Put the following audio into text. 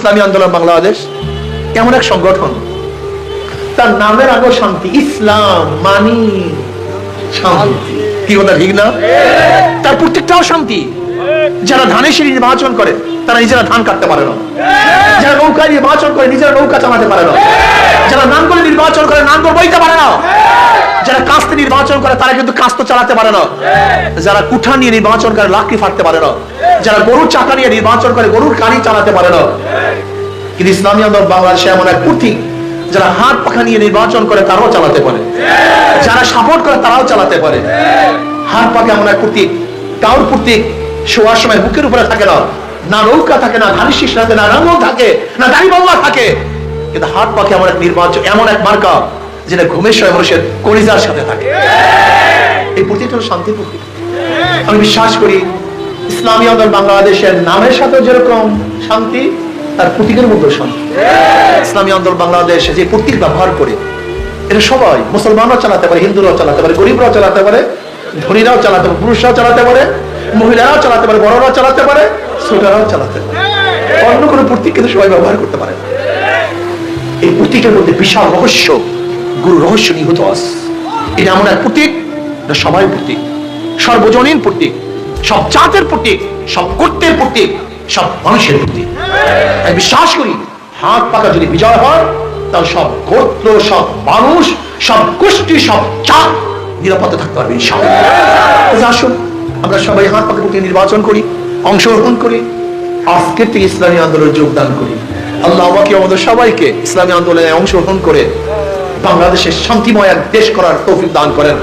ইসলামী আন্দোলন বাংলাদেশ এমন এক সংগঠন? তার নামের আগেও শান্তি, ইসলাম, মানি, শান্তি। কি কথা, ঠিক না? তার প্রত্যেকটাও শান্তি। যারা ধানের সিঁড়ি নির্বাচন করে, তারা নিজেরা ধান কাটতে পারে না। যারা নৌকা নির্বাচন করে, নিজেরা নৌকা চালাতে পারে না। যারা নাঙ্গল নির্বাচন করে, নাঙ্গল বইতে পারে না। যারা কাস্তে নির্বাচন করে, তারা কিন্তু কাস্ত চালাতে পারে না। যারা কুঠা নিয়ে নির্বাচন করে লাকড়ি ফাটতে পারে না। যারা গরুর চাকা নিয়ে নির্বাচন করে, গরুর কানি চালাতে পারে না। কিন্তু ইসলামী আন্দোলন বাংলাদেশে এমন এক পুঁথি যারা হাত পাখা নিয়ে নির্বাচন করে তারাও চালাতে পারে। যারা সাপোর্ট করে তারাও চালাতে পারে। হাত পাখা এমন এক প্রতীক কাউর প্রতীক শোয়ার সময় বুকের উপরে থাকে না না নৌকা থাকে, না ধানি শীষ থাকে, না রাঙ্গল থাকে, না দাড়ি বাংলা থাকে। কিন্তু হাত পাখে এমন এক নির্বাচন, এমন এক মার্কা যেটা ঘুমের সময় মানুষের কলিজার সাথে থাকে। এই প্রতীকটা হলো শান্তি প্রতীক আমি বিশ্বাস করি, ইসলামী আন্দোলন বাংলাদেশের নামের সাথে যেরকম শান্তি তার প্রতীকের মধ্যে শান্তি ইসলামী আন্দোলন বাংলাদেশ যে প্রতীক ব্যবহার করে, এটা সবাই, মুসলমানরাও চালাতে পারে, হিন্দুরাও চালাতে পারে, গরিবরাও চালাতে পারে, ধনীরাও চালাতে পারে, পুরুষরাও চালাতে পারে, মহিলারাও চালাতে পারে, বড়রাও চালাতে পারে, ছোটরাও চালাতে পারে। অন্য কোনো প্রতীক কিন্তু সবাই ব্যবহার করতে পারে এই প্রতীকের মধ্যে বিশাল রহস্য, গুরু রহস্য নিহত আছে। এটা এমন এক প্রতীক সবাই প্রতীক। সর্বজনীন প্রতীক, সব জাতের প্রতীক, সব কর্তের প্রতীক সব মানুষের প্রতীক আমি বিশ্বাস করি, হাত পাকা যদি বিজয় হয়, তাহলে সব গোত্র, সব মানুষ, সব গোষ্ঠী, সব জাত নিরাপদে থাকতে পারবে আসুন, আমরা সবাই হাত পাকা প্রতীক নির্বাচন করি, অংশগ্রহণ করি, আজকের থেকে ইসলামী আন্দোলনে যোগদান করি। আল্লাহ আমাকে আমাদের সবাইকে ইসলামী আন্দোলনে অংশগ্রহণ করে বাংলাদেশের শান্তিময় এক দেশ করার তৌফিক দান করেন।